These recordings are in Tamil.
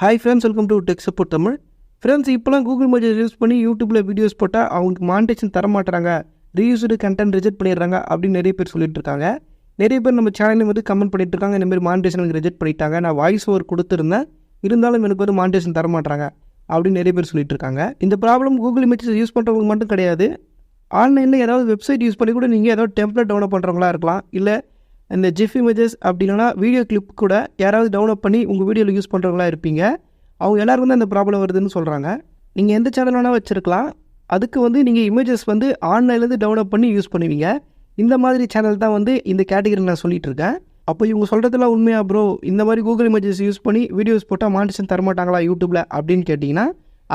Hi friends welcome to tech support Tamil friends இப்போலாம் கூகுள் மெஜர் யூஸ் பண்ணி யூடியூப்பில் வீடியோஸ் போட்டால் அவங்களுக்கு மானிட்டேஷன் தர மாட்டுறாங்க ரீயூஸ்டு கண்டென்ட் ரிஜெக்ட் பண்ணிடுறாங்க அப்படின்னு நிறைய பேர் சொல்லிட்டு இருக்காங்க. நிறைய பேர் நம்ம சேனலில் வந்து கமெண்ட் பண்ணிட்டு இருக்காங்க. இந்த மாதிரி மானிட்டேஷன் எனக்கு ரிஜெக்ட் பண்ணிட்டாங்க. நான் வாய்ஸ் ஓவர் கொடுத்துருந்தேன். இருந்தாலும் எனக்கு வந்து மானிட்டேஷன் தர மாட்டாங்க அப்படின்னு நிறைய பேர் சொல்லிட்டு இருக்காங்க. இந்த ப்ராப்ளம் கூகுள் இமேஜஸ் யூஸ் பண்ணுறவங்களுக்கு மட்டும் கிடையாது. ஆன்லைனில் ஏதாவது வெப்சைட் யூஸ் பண்ணி கூட நீங்கள் ஏதாவது டெம்ப்ளேட் டவுன்லோட் பண்ணுறவங்களா இருக்கலாம். இல்லை இந்த ஜிஃப் இமேஜஸ் அப்படின்னா வீடியோ கிளிப் கூட யாராவது டவுன்லோட் பண்ணி உங்கள் வீடியோவில் யூஸ் பண்ணுறவங்களா இருப்பீங்க. அவங்க எல்லாருக்கும் தான் இந்த ப்ராப்ளம் வருதுன்னு சொல்கிறாங்க நீங்கள் எந்த சேனல் வேணால் வச்சுருக்கலாம். அதுக்கு வந்து நீங்கள் இமேஜஸ் வந்து ஆன்லைன்லேருந்து டவுன்லோட் பண்ணி யூஸ் பண்ணுவீங்க. இந்த மாதிரி சேனல் தான் வந்து இந்த கேட்டகரி நான் சொல்லிகிட்டு இருக்கேன். அப்போ இவங்க சொல்கிறதுலாம் உண்மையா ப்ரோ இந்த மாதிரி கூகுள் இமேஜஸ் யூஸ் பண்ணி வீடியோஸ் போட்டால் மானிட்டேஷன் தரமாட்டாங்களா யூடியூப்பில் அப்படின்னு கேட்டிங்கன்னா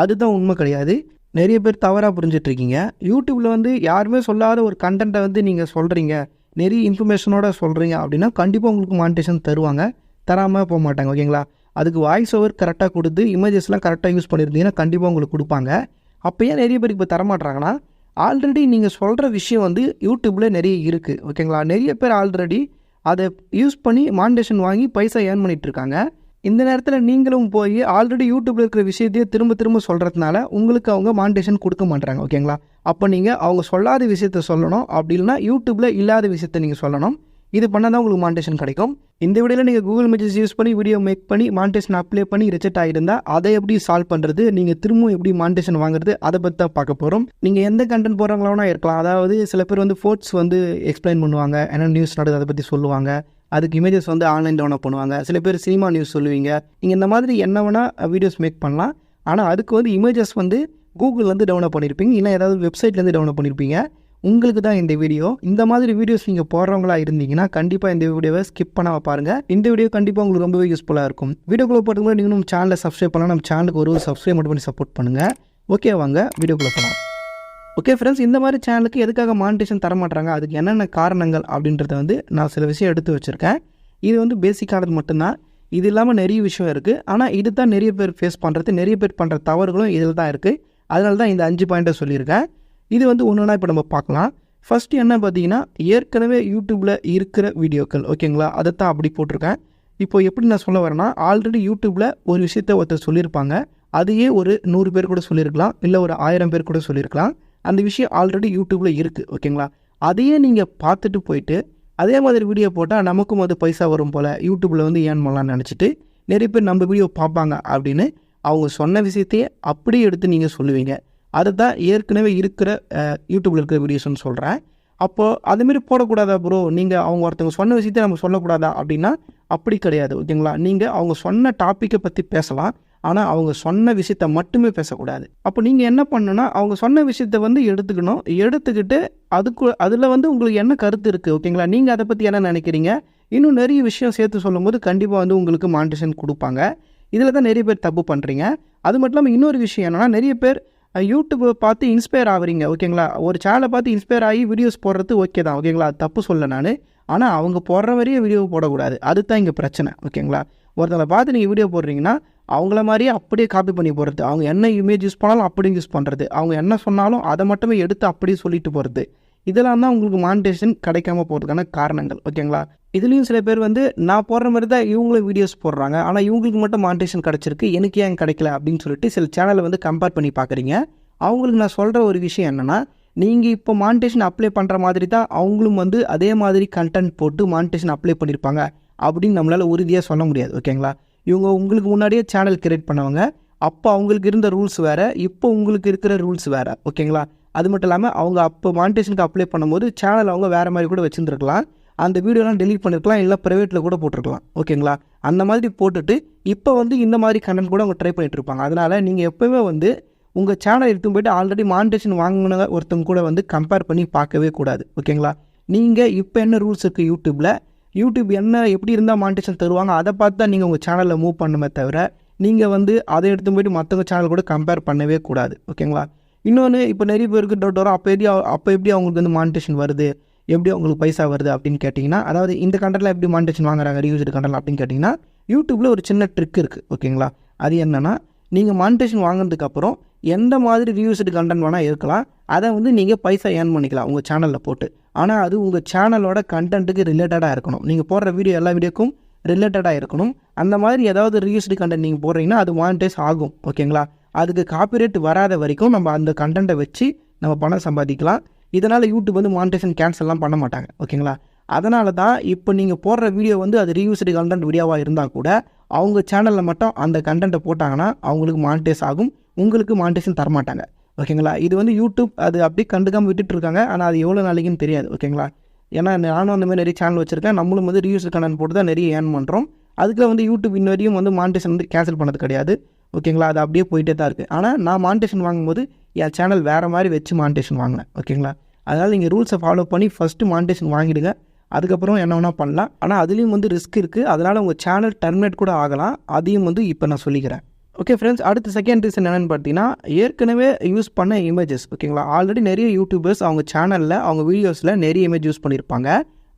அதுதான் உண்மை கிடையாது. நிறைய பேர் தவறாக புரிஞ்சிட்ருக்கீங்க யூடியூப்பில் வந்து யாருமே சொல்லாத ஒரு கண்டென்ட்டை வந்து நீங்கள் சொல்கிறீங்க நிறைய இன்ஃபர்மேஷனோட சொல்கிறீங்க அப்படின்னா கண்டிப்பாக உங்களுக்கு மானிட்டேஷன் தருவாங்க. தராமல் போக மாட்டாங்க ஓகேங்களா அதுக்கு வாய்ஸ் ஓவர் கரெக்டாக கொடுத்து இமேஜஸ்லாம் கரெக்டாக யூஸ் பண்ணியிருந்தீங்கன்னா கண்டிப்பாக உங்களுக்கு கொடுப்பாங்க. அப்போ ஏன் நிறைய பேர் இப்போ தரமாட்றாங்கன்னா ஆல்ரெடி நீங்கள் சொல்கிற விஷயம் வந்து யூடியூப்பில் நிறைய இருக்குது ஓகேங்களா நிறைய பேர் ஆல்ரெடி அதை யூஸ் பண்ணி மானிட்டேஷன் வாங்கி பைசா ஏர்ன் பண்ணிகிட்ருக்காங்க இருக்காங்க. இந்த நேரத்தில் நீங்களும் போய் ஆல்ரெடி யூடியூப்பில் இருக்கிற விஷயத்தையே திரும்ப திரும்ப சொல்கிறதுனால உங்களுக்கு அவங்க மானிட்டேஷன் கொடுக்க மாட்டாங்க ஓகேங்களா? அப்போ நீங்கள் அவங்க சொல்லாத விஷயத்த சொல்லணும். அப்படி இல்லைனா யூடியூப்பில் இல்லாத விஷயத்த நீங்கள் சொல்லணும். இது பண்ணால் தான் உங்களுக்கு மானிட்டேஷன் கிடைக்கும். இந்த வீடியோவில் நீங்கள் கூகுள் மெசேஜ் யூஸ் பண்ணி வீடியோ மேக் பண்ணி மானிட்டேஷன் அப்ளை பண்ணி ரிஜெக்ட் ஆகிருந்தால் அதை எப்படி சால்வ் பண்ணுறது நீங்கள் திரும்பவும் எப்படி மானிட்டேஷன் வாங்குறது? அதை பற்றி தான் பார்க்க போகிறோம் நீங்கள் எந்த கண்டென்ட் போகிறாங்களோனா இருக்கலாம். அதாவது சில பேர் வந்து ஃபோர்ட்ஸ் வந்து எக்ஸ்பிளைன் பண்ணுவாங்க. என்ன நியூஸ் நடக்குது அதை பற்றி சொல்லுவாங்க. அதுக்கு இமேஜஸ் வந்து ஆன்லைன் டவுன்லோட் பண்ணுவாங்க. சில பேர் சினிமா நியூஸ் சொல்லுவீங்க. நீங்கள் இந்த மாதிரி என்ன வேணால் வீடியோஸ் மேக் பண்ணலாம். ஆனால் அதுக்கு வந்து இமேஜஸ் வந்து கூகுள்லேருந்து டவுன்லோட் பண்ணியிருப்பீங்க இல்லை ஏதாவது வெப்சைட்லேருந்து டவுன்லோட் பண்ணியிருப்பீங்க உங்களுக்கு தான் இந்த வீடியோ இந்த மாதிரி வீடியோஸ் நீங்கள் போடுறவங்களா இருந்தீங்கன்னா கண்டிப்பாக இந்த வீடியோவை ஸ்கிப் பண்ணாமல் பாருங்கள் இந்த வீடியோ கண்டிப்பாக உங்களுக்கு ரொம்பவே யூஸ்ஃபுல்லாக இருக்கும். வீடியோக்குள்ளே போகிறதுக்கு முன்னாடி நீங்கள் நம்ம சேனலை சப்ஸ்கிரைப் பண்ணலாம். நம்ம சேனலுக்கு ஒரு சப்ஸ்கிரைப் மட்டும் பண்ணி சப்போர்ட் பண்ணுங்கள் ஓகே வாங்க வீடியோக்குள்ளே போகலாம் ஓகே ஃப்ரெண்ட்ஸ் இந்த மாதிரி சேனலுக்கு எதுக்காக மானிட்டேஷன் தர மாட்டாங்க அதுக்கு என்னென்ன காரணங்கள் அப்படின்றத வந்து நான் சில விஷயம் எடுத்து வச்சுருக்கேன். இது வந்து பேசிக்கானது மட்டும்தான். இது இல்லாமல் நிறைய விஷயம் இருக்குது ஆனால் இது தான் நிறைய பேர் ஃபேஸ் பண்ணுறது நிறைய பேர் பண்ணுற தவறுகளும் இதில் தான் இருக்குது அதனால தான் இந்த அஞ்சு பாயிண்ட்டை சொல்லியிருக்கேன். இது வந்து ஒன்றுனா இப்போ நம்ம பார்க்கலாம். ஃபஸ்ட்டு என்ன பார்த்தீங்கன்னா ஏற்கனவே யூடியூப்பில் இருக்கிற வீடியோக்கள் ஓகேங்களா அதை தான் அப்படி போட்டிருக்கேன். இப்போ எப்படி நான் சொல்ல வரேன்னா ஆல்ரெடி யூடியூப்பில் ஒரு விஷயத்த ஒருத்தர் சொல்லியிருப்பாங்க. அதையே ஒரு நூறு பேர் கூட சொல்லியிருக்கலாம். இல்லை ஒரு ஆயிரம் பேர் கூட சொல்லியிருக்கலாம். அந்த விஷயம் ஆல்ரெடி யூடியூப்பில் இருக்குது ஓகேங்களா? அதையே நீங்கள் பார்த்துட்டு போயிட்டு அதே மாதிரி வீடியோ போட்டால் நமக்கும் அது பைசா வரும் போல் யூடியூப்பில் வந்து ஏன் பண்ணலாம்னு நினச்சிட்டு நிறைய பேர் நம்ம வீடியோ பார்ப்பாங்க அப்படின்னு அவங்க சொன்ன விஷயத்தையே அப்படியே எடுத்து நீங்கள் சொல்லுவீங்க. அதை தான் ஏற்கனவே இருக்கிற யூடியூப்பில் இருக்கிற வீடியோஸ்னு சொல்கிறேன் அப்போது அதுமாரி போடக்கூடாதா ப்ரோ நீங்கள் அவங்க ஒருத்தவங்க சொன்ன விஷயத்தை நம்ம சொல்லக்கூடாதா அப்படின்னா அப்படி கிடையாது ஓகேங்களா? நீங்கள் அவங்க சொன்ன டாப்பிக்கை பற்றி பேசலாம். ஆனால் அவங்க சொன்ன விஷயத்த மட்டுமே பேசக்கூடாது. அப்போ நீங்கள் என்ன பண்ணணும்னா அவங்க சொன்ன விஷயத்த வந்து எடுத்துக்கணும். எடுத்துக்கிட்டு அதுக்கு அதில் வந்து உங்களுக்கு என்ன கருத்து இருக்குது ஓகேங்களா? நீங்கள் அதை பற்றி என்ன நினைக்கிறீங்க? இன்னும் நிறைய விஷயம் சேர்த்து சொல்லும்போது கண்டிப்பாக வந்து உங்களுக்கு மானிட்டேஷன் கொடுப்பாங்க. இதில் தான் நிறைய பேர் தப்பு பண்ணுறீங்க அது மட்டும் இல்லாமல் இன்னொரு விஷயம் என்னென்னா நிறைய பேர் யூடியூப்பை பார்த்து இன்ஸ்பயர் ஆகுறீங்க ஓகேங்களா? ஒரு சேனலை பார்த்து இன்ஸ்பயர் ஆகி வீடியோஸ் போடுறது ஓகே தான் ஓகேங்களா? அது தப்பு சொல்ல நான். ஆனால் அவங்க போடுற வரையே வீடியோ போடக்கூடாது. அதுதான் இங்கே பிரச்சனை ஓகேங்களா? ஒருத்தங்களை பார்த்து நீங்கள் வீடியோ போடுறீங்கன்னா அவங்கள மாதிரியே அப்படியே காப்பி பண்ணி போகிறது அவங்க என்ன இமேஜ் யூஸ் பண்ணாலும் அப்படியே யூஸ் பண்ணுறது அவங்க என்ன சொன்னாலும் அதை மட்டுமே எடுத்து அப்படியே சொல்லிட்டு போகிறது இதெல்லாம் தான் உங்களுக்கு மானிட்டேஷன் கிடைக்காம போகிறதுக்கான காரணங்கள். ஓகேங்களா? இதுலேயும் சில பேர் வந்து நான் போடுற மாதிரி தான் இவங்களும் வீடியோஸ் போடுறாங்க. ஆனால் இவங்களுக்கு மட்டும் மானிட்டேஷன் கிடச்சிருக்கு. எனக்கு ஏன் கிடைக்கல அப்படின்னு சொல்லிட்டு சில சேனலை வந்து கம்பேர் பண்ணி பார்க்குறீங்க. அவங்களுக்கு நான் சொல்கிற ஒரு விஷயம் என்னென்னா நீங்கள் இப்போ மானிட்டேஷன் அப்ளை பண்ணுற மாதிரி தான் அவங்களும் வந்து அதே மாதிரி கண்டென்ட் போட்டு மானிட்டேஷன் அப்ளை பண்ணியிருப்பாங்க அப்படின்னு நம்மளால் உறுதியாக சொல்ல முடியாது. ஓகேங்களா? இவங்க உங்களுக்கு முன்னாடியே சேனல் கிரியேட் பண்ணவங்க. அப்போ அவங்களுக்கு இருந்த ரூல்ஸ் வேறு இப்போ உங்களுக்கு இருக்கிற ரூல்ஸ் வேறு ஓகேங்களா அது மட்டும் இல்லாமல் அவங்க அப்போ மானிட்டேஷனுக்கு அப்ளை பண்ணும்போது சேனல் அவங்க வேறு மாதிரி கூட வச்சுருந்துருக்கலாம். அந்த வீடியோலாம் டெலிட் பண்ணிருக்கலாம் இல்லை ப்ரைவேட்டில் கூட போட்டிருக்கலாம் ஓகேங்களா அந்த மாதிரி போட்டுட்டு இப்போ வந்து இந்த மாதிரி கண்டென்ட் கூட அவங்க ட்ரை பண்ணிட்டு இருப்பாங்க. அதனால் நீங்கள் எப்போவுமே வந்து உங்கள் சேனல் எடுத்து போயிட்டு ஆல்ரெடி மானிட்டேஷன் வாங்கின ஒருத்தவங்க கூட வந்து கம்பேர் பண்ணி பார்க்கவே கூடாது ஓகேங்களா நீங்கள் இப்போ என்ன ரூல்ஸ் இருக்குது யூடியூப்பில் யூடியூப் என்ன எப்படி இருந்தால் மானிட்டேஷன் தருவாங்க அதை பார்த்து தான் நீங்கள் உங்கள் சேனலில் மூவ் பண்ணுமே தவிர நீங்கள் வந்து அதை எடுத்து போய்ட்டு மற்றவங்க சேனல் கூட கம்பேர் பண்ணவே கூடாது. ஓகேங்களா இன்னொன்று இப்போ நிறைய பேருக்கு டவுட் வரும் அப்போ எப்படி அப்போ எப்படி அவங்களுக்கு வந்து மானிட்டேஷன் வருது? எப்படி அவங்களுக்கு பைசா வருது அப்படின்னு கேட்டிங்கன்னா அதாவது இந்த கண்டென்ட்டில் எப்படி மானிட்டேஷன் வாங்குறாங்க ரியூஸ்டு கண்டென்ட் அப்படின்னு கேட்டிங்கன்னா யூடியூப்பில் ஒரு சின்ன ட்ரிக் இருக்குது ஓகேங்களா அது என்னென்னா நீங்கள் மானிட்டேஷன் வாங்கினதுக்கப்புறம் எந்த மாதிரி ரிவ்யூஸ்டு கண்டென்ட் வேணால் இருக்கலாம். அதை வந்து நீங்கள் பைசா ஏர்ன் பண்ணிக்கலாம் உங்கள் சேனலில் போட்டு. ஆனால் அது உங்கள் சேனலோட கண்டென்ட்டுக்கு ரிலேட்டடாக இருக்கணும். நீங்கள் போடுற வீடியோ எல்லா வீடியோக்கும் ரிலேட்டடாக இருக்கணும். அந்த மாதிரி ஏதாவது ரீயூஸ்டு கண்டென்ட் நீங்கள் போடுறீங்கன்னா அது மானிட்டைஸ் ஆகும். ஓகேங்களா அதுக்கு காப்பிரைட் வராத வரைக்கும் நம்ம அந்த கண்டென்ட்டை வச்சு நம்ம பணம் சம்பாதிக்கலாம். இதனால் யூடியூப் வந்து மானிட்டேஷன் கேன்சல்லாம் பண்ண மாட்டாங்க. ஓகேங்களா அதனால தான் இப்போ நீங்கள் போடுற வீடியோ வந்து அது ரீயூஸ்டு கண்டென்ட் வீடியோவாக இருந்தால் கூட அவங்க சேனலில் மட்டும் அந்த கண்டென்ட்டை போட்டாங்கன்னா அவங்களுக்கு மானிட்டைஸ் ஆகும். உங்களுக்கு மானிட்டேஷன் தரமாட்டாங்க. ஓகேங்களா? இது வந்து யூடியூப் அது அப்படியே கண்டுக்காமல் விட்டுட்டு இருக்காங்க ஆனால் அது எவ்வளோ நாளைக்குன்னு தெரியாது. ஓகேங்களா? ஏன்னா நானும் அந்த மாதிரி நிறைய சேனல் வச்சுருக்கேன். நம்மளும் வந்து ரீயூஸ் கண்டென்ட் போட்டு தான் நிறைய ஏர்ன் பண்ணுறோம் அதுக்குள்ள வந்து யூடியூப் இன்ன வரையும் வந்து மானிட்டேஷன் வந்து கேன்சல் பண்ணது கிடையாது. ஓகேங்களா? அது அப்படியே போயிட்டே தான் இருக்குது ஆனால் நான் மானிட்டேஷன் வாங்கும்போது என் சேனல் வேறு மாதிரி வச்சு மானிட்டேஷன் வாங்கினேன். ஓகேங்களா? அதனால் நீங்கள் ரூல்ஸை ஃபாலோ பண்ணி ஃபஸ்ட்டு மானிட்டேஷன் வாங்கிடுங்க. அதுக்கப்புறம் என்ன வேணால் பண்ணலாம். ஆனால் அதுலேயும் வந்து ரிஸ்க் இருக்குது அதனால் உங்கள் சேனல் டெர்மினேட் கூட ஆகலாம். அதையும் வந்து இப்போ நான் சொல்லிக்கிறேன். ஓகே ஃப்ரெண்ட்ஸ் அடுத்த செகண்ட் ரீசன் என்னென்னு பார்த்தீங்கன்னா ஏற்கனவே யூஸ் பண்ண இமேஜஸ் ஓகேங்களா ஆல்ரெடி நிறைய யூடியூபர்ஸ் அவங்க சேனலில் அவங்க வீடியோஸில் நிறைய இமேஜ் யூஸ் பண்ணியிருப்பாங்க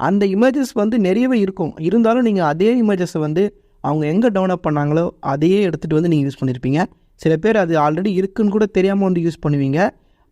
அந்த இமேஜஸ் வந்து நிறையவே இருக்கும். இருந்தாலும் நீங்கள் அதே இமேஜஸை வந்து அவங்க எங்கே டெவலப் பண்ணாங்களோ அதையே எடுத்துகிட்டு வந்து நீங்கள் யூஸ் பண்ணியிருப்பீங்க சில பேர் அது ஆல்ரெடி இருக்குன்னு கூட தெரியாமல் வந்து யூஸ் பண்ணுவீங்க.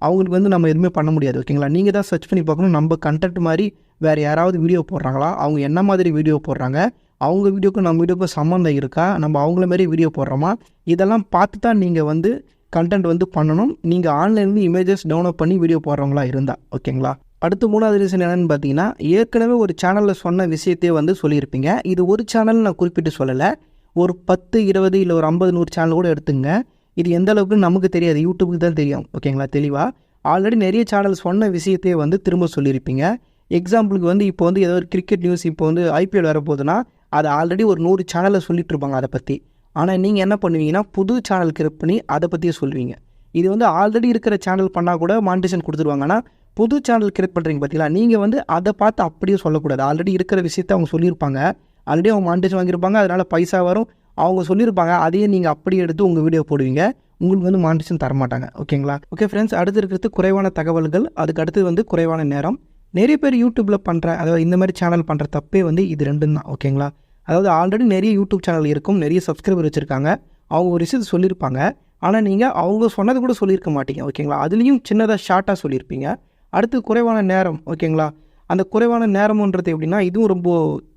அவங்களுக்கு வந்து நம்ம எதுவுமே பண்ண முடியாது ஓகேங்களா நீங்கள் தான் சர்ச் பண்ணி பார்க்கணும். நம்ம கண்டென்ட் மாதிரி வேறு யாராவது வீடியோ போடுறாங்களா? அவங்க என்ன மாதிரி வீடியோ போடுறாங்க? அவங்க வீடியோக்கும் நம்ம வீடியோக்கும் சம்மந்தம் இருக்கா? நம்ம அவங்கள மாதிரி வீடியோ போடுறோமா? இதெல்லாம் பார்த்து தான் நீங்கள் வந்து கண்டென்ட் வந்து பண்ணணும். நீங்கள் ஆன்லைன்லேருந்து இமேஜஸ் டவுன்லோட் பண்ணி வீடியோ போடுறவங்களா இருந்தால் ஓகேங்களா அடுத்து மூணாவது ரீசன் என்னென்னு பார்த்தீங்கன்னா ஏற்கனவே ஒரு சேனலில் சொன்ன விஷயத்தையே வந்து சொல்லியிருப்பீங்க. இது ஒரு சேனல் நான் குறிப்பிட்டு சொல்லலை. ஒரு பத்து இருபது இல்லை ஒரு ஐம்பது நூறு சேனல் கூட எடுத்துங்க. இது எந்த அளவுக்கு நமக்கு தெரியாது. யூடியூபுக்கு தான் தெரியும் ஓகேங்களா தெளிவாக ஆல்ரெடி நிறைய சேனல் சொன்ன விஷயத்தையே வந்து திரும்ப சொல்லியிருப்பீங்க. எக்ஸாம்பிளுக்கு வந்து இப்போ வந்து ஏதோ ஒரு கிரிக்கெட் நியூஸ் இப்போ வந்து ஐபிஎல் வரப்போகுதுன்னா அது ஆல்ரெடி ஒரு நூறு சேனலில் சொல்லிட்டு இருப்பாங்க அதை பற்றி ஆனால் நீங்கள் என்ன பண்ணுவீங்கன்னா புது சேனல் கிரியேட் பண்ணி அதை பற்றியே சொல்லுவீங்க. இது வந்து ஆல்ரெடி இருக்கிற சேனல் பண்ணால் கூட மானிட்டேஷன் கொடுத்துருவாங்க. ஆனால் புது சேனல் கிரியேட் பண்ணுறீங்க பார்த்தீங்களா நீங்கள் வந்து அதை பார்த்து அப்படியே சொல்லக்கூடாது. ஆல்ரெடி இருக்கிற விஷயத்த அவங்க சொல்லியிருப்பாங்க. ஆல்ரெடி அவங்க மானிட்டேஷன் வாங்கியிருப்பாங்க அதனால் பைசா வரும். அவங்க சொல்லியிருப்பாங்க அதையே நீங்கள் அப்படியே எடுத்து உங்கள் வீடியோ போடுவீங்க. உங்களுக்கு வந்து மானிட்டேஷன் தரமாட்டாங்க. ஓகேங்களா? ஓகே ஃப்ரெண்ட்ஸ் அடுத்து இருக்கிறது குறைவான தகவல்கள். அதுக்கு அடுத்து வந்து குறைவான நேரம். நிறைய பேர் யூடியூப்பில் பண்ணுற அதாவது இந்த மாதிரி சேனல் பண்ணுற தப்பே வந்து இது ரெண்டும் தான் ஓகேங்களா? அதாவது ஆல்ரெடி நிறைய யூடியூப் சேனல் இருக்கும் நிறைய சப்ஸ்கிரைபர் வச்சுருக்காங்க. அவங்க ஒரு விஷயத்தை சொல்லியிருப்பாங்க. ஆனால் நீங்கள் அவங்க சொன்னது கூட சொல்லியிருக்க மாட்டீங்க ஓகேங்களா? அதுலேயும் சின்னதாக ஷார்ட்டாக சொல்லியிருப்பீங்க. அடுத்து குறைவான நேரம் ஓகேங்களா? அந்த குறைவான நேரம்ன்றது எப்படின்னா இதுவும் ரொம்ப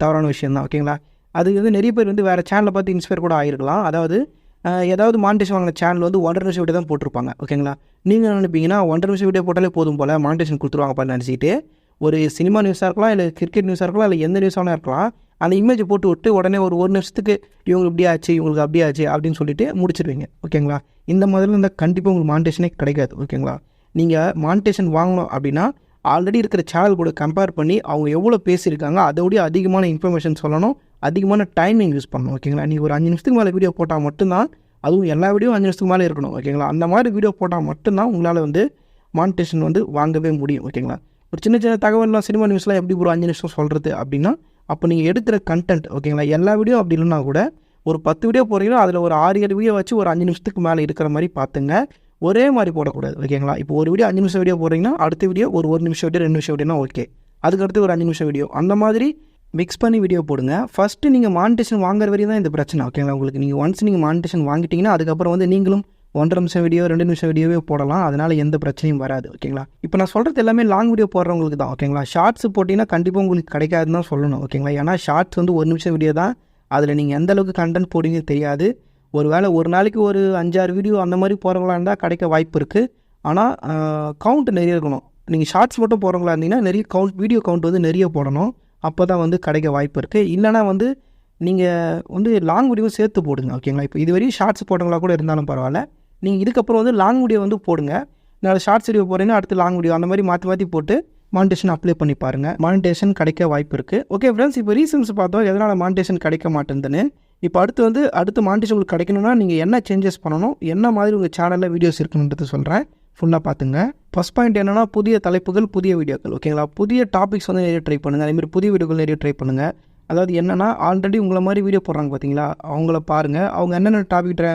தவறான விஷயம் தான் ஓகேங்களா? அது வந்து நிறைய பேர் வந்து வேறு சேனலை பார்த்து இன்ஸ்பயர் கூட ஆகிருக்கலாம் அதாவது ஏதாவது மானிட்டேஷன் வாங்கின சேனல் வந்து ஒன்றரை நிமிஷம் வீடியோ தான் போட்டிருப்பாங்க ஓகேங்களா? நீங்கள் என்ன நினைப்பீங்கன்னா ஒன்றரை நிமிஷம் வீடியோ போட்டாலே போதும் போல் மானிட்டேஷன் கொடுத்துருவாங்கப்பா நினச்சிட்டு ஒரு சினிமா நியூஸாக இருக்கலாம் இல்லை கிரிக்கெட் நியூஸாக இருக்கலாம் இல்லை எந்த நியூஸாக இருக்கலாம். அந்த இமேஜை போட்டு விட்டு உடனே ஒரு ஒரு நிமிஷத்துக்கு இவங்க இப்படி ஆச்சு இவங்களுக்கு அப்படி ஆச்சு அப்படின்னு சொல்லிட்டு முடிச்சிடுவீங்க ஓகேங்களா? இந்த மாதிரி இருந்தால் கண்டிப்பாக உங்களுக்கு மானிட்டேஷனே கிடைக்காது. ஓகேங்களா? நீங்கள் மானிட்டேஷன் வாங்கணும் அப்படின்னா ஆல்ரெடி இருக்கிற சேனல் கூட கம்பேர் பண்ணி அவங்க எவ்வளோ பேசியிருக்காங்க அதோடய அதிகமான இன்ஃபர்மேஷன் சொல்லணும் அதிகமான டைமிங் யூஸ் பண்ணணும். ஓகேங்களா? நீங்கள் ஒரு அஞ்சு நிமிஷத்துக்கு மேலே வீடியோ போட்டால் மட்டும்தான் அதுவும் எல்லா வீடியோ அஞ்சு நிமிஷத்துக்கு மேலே இருக்கணும். ஓகேங்களா? அந்த மாதிரி வீடியோ போட்டால் மட்டும்தான் உங்களால் வந்து மானிட்டேஷன் வந்து வாங்கவே முடியும். ஓகேங்களா? ஒரு சின்ன சின்ன தகவல்லாம் சினிமா நியூஸ்லாம் எப்படி ஒரு அஞ்சு நிமிஷம் சொல்கிறது அப்படின்னா அப்போ நீங்கள் எடுக்கிற கண்டென்ட் ஓகேங்களா எல்லா வீடியோ அப்படி இல்லைனா கூட ஒரு பத்து வீடியோ போகிறீங்களோ அதில் ஒரு ஆறு ஏழு வீடியோ வச்சு ஒரு அஞ்சு நிமிஷத்துக்கு மேலே இருக்கிற மாதிரி பார்த்துங்க. ஒரே மாதிரி போடக்கூடாது ஓகேங்களா இப்போ ஒரு வீடியோ அஞ்சு நிமிஷம் வீடியோ போடுறீங்கன்னா அடுத்த வீடியோ ஒரு ஒரு நிமிஷம் வீடியோ ரெண்டு நிமிஷம் வீடியோனா ஓகே அதுக்கடுத்து ஒரு அஞ்சு நிமிஷம் வீடியோ அந்த மாதிரி மிக்ஸ் பண்ணி வீடியோ போடுங்க. ஃபஸ்ட்டு நீங்கள் மானிட்டேஷன் வாங்குற வரையும் தான் இந்த பிரச்சனை ஓகேங்களா உங்களுக்கு நீங்கள் ஒன்ஸ் நீங்கள் மானிட்டேஷன் வாங்கிட்டீங்கன்னா அதுக்கப்புறம் வந்து நீங்களும் ஒன்றரை நிமிஷம் வீடியோ ரெண்டு நிமிஷம் வீடியோவே போடலாம். அதனால் எந்த பிரச்சனையும் வராது ஓகேங்களா? இப்போ நான் சொல்கிறது எல்லாமே லாங் வீடியோ போடுறவங்களுக்கு தான் ஓகேங்களா? ஷார்ட்ஸ் போட்டிங்கன்னா கண்டிப்பாக உங்களுக்கு கிடைக்காதுன்னு தான் சொல்லணும் ஓகேங்களா? ஏன்னா ஷார்ட்ஸ் வந்து ஒரு நிமிஷம் வீடியோ தான். அதில் நீங்கள் எந்த அளவுக்கு கண்டென்ட் போடுவீங்க தெரியாது. ஒரு வேளை ஒரு நாளைக்கு ஒரு அஞ்சாறு வீடியோ அந்த மாதிரி போகிறவங்களா இருந்தால் கிடைக்க வாய்ப்பு இருக்குது ஆனால் கவுண்ட் நிறைய இருக்கணும். நீங்கள் ஷார்ட்ஸ் மட்டும் போகிறவங்களா இருந்தீங்கன்னா நிறைய கவுண்ட் வீடியோ கவுண்ட் வந்து நிறைய போடணும். அப்போ தான் வந்து கிடைக்க வாய்ப்பு இருக்குது இல்லைனா வந்து நீங்கள் வந்து லாங் வீடியோ சேர்த்து போடுங்க ஓகேங்களா? இப்போ இதுவரையும் ஷார்ட்ஸ் போட்டவங்களா கூட இருந்தாலும் பரவாயில்ல. நீங்கள் இதுக்கப்புறம் வந்து லாங் வீடியோ வந்து போடுங்க. நான் ஷார்ட்ஸ் வீடியோ போகிறீங்கன்னா அடுத்து லாங் வீடியோ அந்த மாதிரி மாற்றி மாற்றி போட்டு மானிட்டேஷன் அப்ளை பண்ணி பாருங்கள் மானிட்டேஷன் கிடைக்க வாய்ப்பு இருக்குது ஓகே ஃப்ரெண்ட்ஸ் இப்போ ரீசன்ஸ் பார்த்தோம். எதனால் மானிட்டேஷன் கிடைக்க மாட்டேங்குதுன்னு இப்போ அடுத்து வந்து அடுத்து மானிட்டேஷன் உங்களுக்கு கிடைக்கணும்னா நீங்கள் என்ன சேஞ்சஸ் பண்ணணும்? என்ன மாதிரி உங்கள் சேனலில் வீடியோஸ் இருக்குன்றது சொல்கிறேன் ஃபுல்லாக பார்த்துங்க ஃபஸ்ட் பாயிண்ட் என்னென்னா புதிய தலைப்புகள் புதிய வீடியோக்கள் ஓகேங்களா புதிய டாபிக்ஸ் வந்து நிறைய ட்ரை பண்ணுங்கள் அதேமாதிரி புதிய வீடியோக்கள் நிறைய ட்ரை பண்ணுங்கள் அதாவது என்னென்னா ஆல்ரெடி உங்களை மாதிரி வீடியோ போடுறாங்க பார்த்தீங்களா அவங்கள பாருங்கள் அவங்க என்னென்ன டாபிக் ட்ரை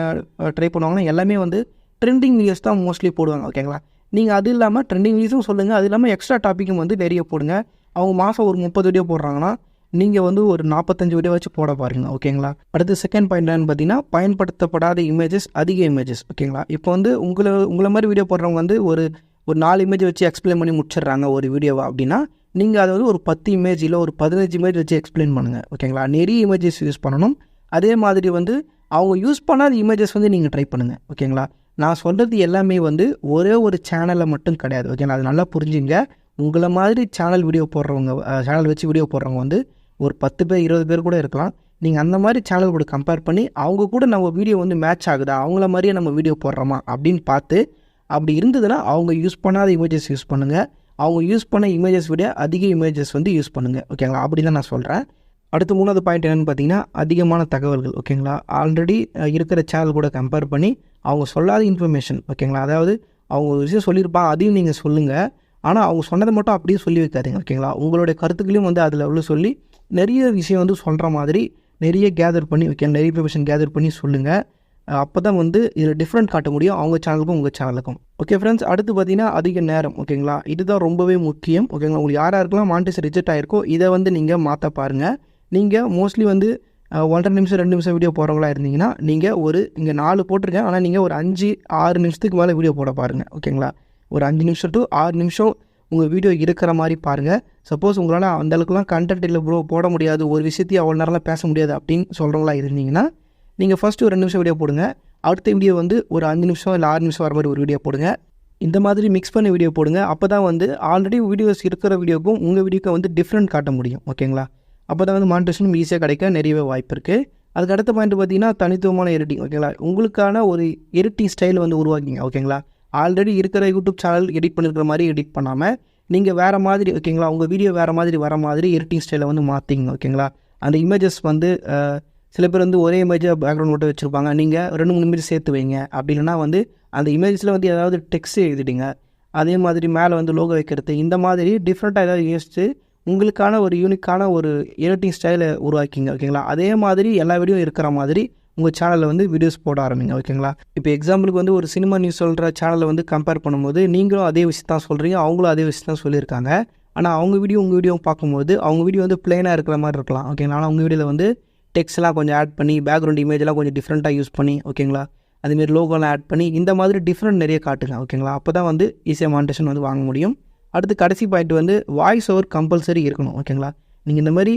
ட்ரை பண்ணுவாங்கன்னா எல்லாமே வந்து ட்ரெண்டிங் வீடியோஸ் தான் மோஸ்ட்லி போடுவாங்க ஓகேங்களா நீங்கள் அது இல்லாமல் ட்ரெண்டிங் வீடியோஸும் சொல்லுங்கள் அது இல்லாமல் எக்ஸ்ட்ரா டாப்பிக்கும் வந்து நிறைய போடுங்க. அவங்க மாதம் ஒரு முப்பது வீடியோ போடுறாங்கன்னா நீங்கள் வந்து ஒரு நாற்பத்தஞ்சு வீடியோ வச்சு போட பாருங்க ஓகேங்களா அடுத்து செகண்ட் பாயிண்ட் என்னன்னு பார்த்தீங்கன்னா பயன்படுத்தப்படாத இமேஜஸ் அதிக இமேஜஸ் ஓகேங்களா இப்போ வந்து உங்களை உங்களை மாதிரி வீடியோ போடுறவங்க வந்து ஒரு ஒரு நாலு இமேஜ் வச்சு எக்ஸ்பிளைன் பண்ணி முடிச்சிடுறாங்க ஒரு வீடியோவை அப்படின்னா நீங்கள் அதை வந்து ஒரு பத்து இமேஜ் இல்லை ஒரு பதினஞ்சு இமேஜ் வச்சு எக்ஸ்பிளைன் பண்ணுங்கள் ஓகேங்களா நிறைய இமேஜஸ் யூஸ் பண்ணணும். அதே மாதிரி வந்து அவங்க யூஸ் பண்ணாத இமேஜஸ் வந்து நீங்கள் ட்ரை பண்ணுங்கள் ஓகேங்களா நான் சொல்கிறது எல்லாமே வந்து ஒரே ஒரு சேனலில் மட்டும் கிடையாது ஓகேங்களா அது நல்லா புரிஞ்சுங்க. உங்களை மாதிரி சேனல் வீடியோ போடுறவங்க சேனல் வச்சு வீடியோ போடுறவங்க வந்து ஒரு பத்து பேர் இருபது பேர் கூட இருக்கலாம். நீங்கள் அந்த மாதிரி சேனல் கூட கம்பேர் பண்ணி அவங்க கூட நம்ம வீடியோ வந்து மேட்ச் ஆகுதா? அவங்கள மாதிரியே நம்ம வீடியோ போடுறோமா? அப்படின்னு பார்த்து அப்படி இருந்ததுன்னா அவங்க யூஸ் பண்ணாத இமேஜஸ் யூஸ் பண்ணுங்கள் அவங்க யூஸ் பண்ண இமேஜஸ் விட அதிக இமேஜஸ் வந்து யூஸ் பண்ணுங்கள் ஓகேங்களா அப்படி தான் நான் சொல்கிறேன் அடுத்த மூணாவது பாயிண்ட் என்னென்னு பார்த்தீங்கன்னா அதிகமான தகவல்கள். ஓகேங்களா ஆல்ரெடி இருக்கிற சேனல் கூட கம்பேர் பண்ணி அவங்க சொல்லாத இன்ஃபர்மேஷன் ஓகேங்களா அதாவது அவங்க ஒரு விஷயம் சொல்லியிருப்பாங்க அதையும் நீங்கள் சொல்லுங்கள் ஆனால் அவங்க சொன்னதை மட்டும் அப்படியே சொல்லி வைக்காதீங்க. ஓகேங்களா உங்களுடைய கருத்துக்களையும் வந்து அதில் உள்ள சொல்லி நிறைய விஷயம் வந்து சொல்கிற மாதிரி நிறைய கேதர் பண்ணி ஓகே நிறைய இன்ஃபர்மேஷன் கேதர் பண்ணி சொல்லுங்கள் அப்போ தான் வந்து இதில் டிஃப்ரெண்ட் காட்ட முடியும். அவங்க சேனலுக்கும் உங்கள் சேனலுக்கும் ஓகே ஃப்ரெண்ட்ஸ் அடுத்து பார்த்தீங்கன்னா அதிக நேரம் ஓகேங்களா இதுதான் ரொம்பவே முக்கியம் ஓகேங்களா உங்களுக்கு யார் இருக்கலாம் மானிட்டஸ் ரிஜெக்ட் ஆகிருக்கோ இதை வந்து நீங்கள் மாற்ற பாருங்கள் நீங்கள் மோஸ்ட்லி வந்து ஒன்றரை நிமிஷம் ரெண்டு நிமிஷம் வீடியோ போடுறவங்களா இருந்தீங்கன்னா நீங்கள் ஒரு இங்கே நாலு போட்டிருக்கேன் ஆனால் நீங்கள் ஒரு அஞ்சு ஆறு நிமிஷத்துக்கு மேலே வீடியோ போட பாருங்கள் ஓகேங்களா ஒரு அஞ்சு நிமிஷம் டு ஆறு நிமிஷம் உங்கள் வீடியோ இருக்கிற மாதிரி பாருங்கள் சப்போஸ் உங்களால் அந்த அளவுக்குலாம் கண்டென்ட் இல்லை ப்ரோ போட முடியாது ஒரு விஷயத்தையும் அவ்வளோ நேரம்லாம் பேச முடியாது அப்படின்னு சொல்கிறவங்களா இருந்தீங்கன்னா நீங்கள் ஃபஸ்ட்டு ஒரு ரெண்டு நிமிஷம் வீடியோ போடுங்க. அடுத்த வீடியோ வந்து ஒரு அஞ்சு நிமிஷம் இல்லை ஆறு நிமிஷம் வர மாதிரி ஒரு வீடியோ போடுங்க. இந்த மாதிரி மிக்ஸ் பண்ண வீடியோ போடுங்க. அப்போ தான் வந்து ஆல்ரெடி வீடியோஸ் இருக்கிற வீடியோக்கும் உங்கள் வீடியோக்கும் வந்து டிஃப்ரெண்ட் காட்ட முடியும். ஓகேங்களா அப்போ தான் வந்து மானிட்டேஷனும் ஈஸியாக கிடைக்க நிறையவே வாய்ப்பு இருக்குது அதுக்கு அடுத்த பாயிண்ட் பார்த்தீங்கன்னா தனித்துவமான எடிட்டிங் ஓகேங்களா உங்களுக்கான ஒரு எடிட்டிங் ஸ்டைல் வந்து உருவாக்கிங்க ஓகேங்களா ஆல்ரெடி இருக்கிற யூடியூப் சேனல் எடிட் பண்ணிருக்கிற மாதிரி எடிட் பண்ணாமல் நீங்கள் வேறு மாதிரி ஓகேங்களா உங்கள் வீடியோ வேறு மாதிரி வர மாதிரி எடிட்டிங் ஸ்டைலை வந்து மாற்றிங்க ஓகேங்களா அந்த இமேஜஸ் வந்து சில பேர் வந்து ஒரே இமேஜாக பேக்ரவுண்ட் மட்டும் வச்சுருப்பாங்க. நீங்கள் ரெண்டு மூணு இமேஜ் சேர்த்து வைங்க. அப்படி இல்லைன்னா வந்து அந்த இமேஜில் வந்து ஏதாவது டெக்ஸ்ட் எழுதிடுங்க. அதே மாதிரி மேலே வந்து லோகோ வைக்கிறது. இந்த மாதிரி டிஃப்ரெண்ட்டாக ஏதாவது யோசிச்சு உங்களுக்கான ஒரு யூனிக்கான ஒரு எடிட்டிங் ஸ்டைலை உருவாக்கிங்க ஓகேங்களா அதே மாதிரி எல்லா வீடியோ இருக்கிற மாதிரி உங்கள் சேனலில் வந்து வீடியோஸ் போட ஆரம்பிங்க ஓகேங்களா இப்போ எக்ஸாம்பிளுக்கு வந்து ஒரு சினிமா நியூஸ் சொல்கிற சேனலை வந்து கம்பேர் பண்ணும்போது நீங்களும் அதே விஷயம் தான் சொல்கிறீங்க அவங்களும் அதே விஷயம் தான் சொல்லியிருக்காங்க. ஆனால் அவங்க வீடியோ உங்கள் வீடியோ பார்க்கும்போது அவங்க வீடியோ வந்து பிளெயினாக இருக்கிற மாதிரி இருக்கலாம் ஓகேங்களா ஆனால் அவங்க வீடியோவில் வந்து டெக்ஸ்ட்லாம் கொஞ்சம் ஆட் பண்ணி பேக்ரவுண்ட் இமேஜ்லாம் கொஞ்சம் டிஃப்ரெண்ட்டாக யூஸ் பண்ணி ஓகேங்களா அதுமாரி லோகோலாம் ஆட் பண்ணி இந்த மாதிரி டிஃப்ரெண்ட் நிறைய காட்டுங்க ஓகேங்களா அப்போ தான் வந்து ஈஸியாக மானிட்டேஷன் வந்து வாங்க முடியும். அடுத்து கடைசி பாயிண்ட் வந்து வாய்ஸ் ஓவர் கம்பல்சரி இருக்கணும் ஓகேங்களா நீங்கள் இந்த மாதிரி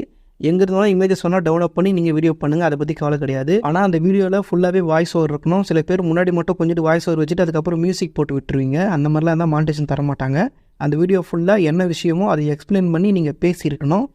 எங்கே இருந்தாலும் இமேஜஸ் சொன்னால் டெவலப் பண்ணி நீங்கள் வீடியோ பண்ணுங்கள் அதை பற்றி கவலை கிடையாது. ஆனால் அந்த வீடியோவில் ஃபுல்லாகவே வாய்ஸ் ஓவர் இருக்கணும். சில பேர் முன்னாடி மட்டும் கொஞ்சம் வாய்ஸ் ஓவர் வச்சுட்டு அதுக்கப்புறம் மியூசிக் போட்டு விட்டுருவீங்க. அந்த மாதிரிலாம் இருந்தால் மானிட்டேஷன் தர மாட்டாங்க. அந்த வீடியோ ஃபுல்லாக என்ன விஷயமோ அதை எக்ஸ்பிளைன் பண்ணி நீங்கள் பேசியிருக்கணும்.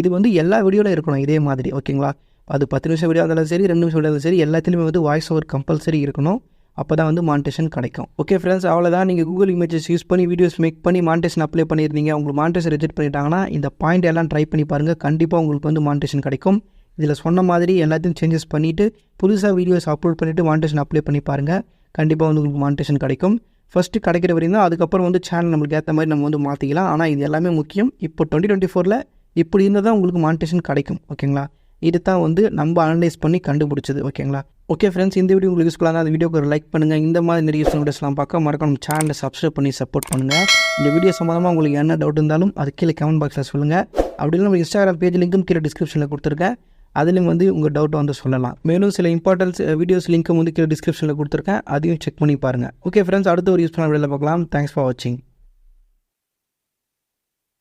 இது வந்து எல்லா வீடியோவில் இருக்கணும் இதே மாதிரி ஓகேங்களா அது பத்து நிமிஷம் வீடியோ இருந்தாலும் சரி ரெண்டு நிமிஷம் வீடியோ இருந்தாலும் சரி எல்லாத்துலேயுமே வந்து வாய்ஸ் ஓவர் கம்பல்சரி இருக்கணும். அப்போ தான் வந்து மானிட்டேஷன் கிடைக்கும். ஓகே ஃப்ரெண்ட்ஸ் அவ்வளோதான் நீங்கள் கூகுள் இமேஜஸ் யூஸ் பண்ணி வீடியோஸ் மேக் பண்ணி மானிட்டேஷன் அப்ளை பண்ணியிருந்தீங்க. உங்களுக்கு மானிட்டேஷன் ரிஜெக்ட் பண்ணிட்டாங்கன்னா இந்த பாயிண்ட் எல்லாம் ட்ரை பண்ணி பாருங்கள் கண்டிப்பாக உங்களுக்கு வந்து மானிட்டேஷன் கிடைக்கும். இதில் சொன்ன மாதிரி எல்லாத்தையும் சேஞ்சஸ் பண்ணிவிட்டு புதுசாக வீடியோஸ் அப்லோட் பண்ணிவிட்டு மானிட்டேஷன் அப்ளை பண்ணி பாருங்கள் கண்டிப்பாக வந்து உங்களுக்கு மானிட்டேஷன் கிடைக்கும். ஃபஸ்ட்டு கிடைக்கிற வரையும் தான் அதுக்கப்புறம் வந்து சேனல் நம்மளுக்கு ஏற்ற மாதிரி நம்ம வந்து மாற்றிக்கலாம் ஆனால் இது எல்லாமே முக்கியம். இப்போ டுவெண்ட்டி டுவெண்ட்டி ஃபோரில் இப்படி இருந்தால் தான் உங்களுக்கு மானிட்டேஷன் கிடைக்கும். ஓகேங்களா இது தான் வந்து நம்ம அனலைஸ் பண்ணி கண்டுபிடிச்சது ஓகேங்களா ஓகே ஃப்ரெண்ட்ஸ் இந்த வீடியோ உங்களுக்கு யூஸ்ஃபுல்லாக இருந்தால் அந்த வீடியோக்கு ஒரு லைக் பண்ணுங்கள் இந்த மாதிரி நிறைய வீடியோஸ்லாம் பார்க்க மறக்காம சேனலை சப்ஸ்கிரைப் பண்ணி சப்போர்ட் பண்ணுங்கள் இந்த வீடியோ சம்மந்தமாக உங்களுக்கு என்ன டவுட் இருந்தாலும் அது கீழே கமெண்ட் பாக்ஸில் சொல்லுங்கள் அப்படி இல்லை நம்ம இன்ஸ்டாகிராம் பேஜ் லிங்க்கும் கீழே டிஸ்கிரிப்ஷனில் கொடுத்துருக்கேன். அதுலேயும் வந்து உங்கள் டவுட்டை வந்து சொல்லலாம். மேலும் சில இம்பார்ட்டன்ஸ் வீடியோஸ் லிங்க்கும் வந்து கீழே டிஸ்கிரிப்ஷனில் கொடுத்துருக்கேன். அதையும் செக் பண்ணி பாருங்கள் ஓகே ஃப்ரெண்ட்ஸ் அடுத்த ஒரு யூஸ்ஃபுல்லான வீடியோவில் பார்க்கலாம். தேங்க்ஸ் ஃபார் வாட்சிங்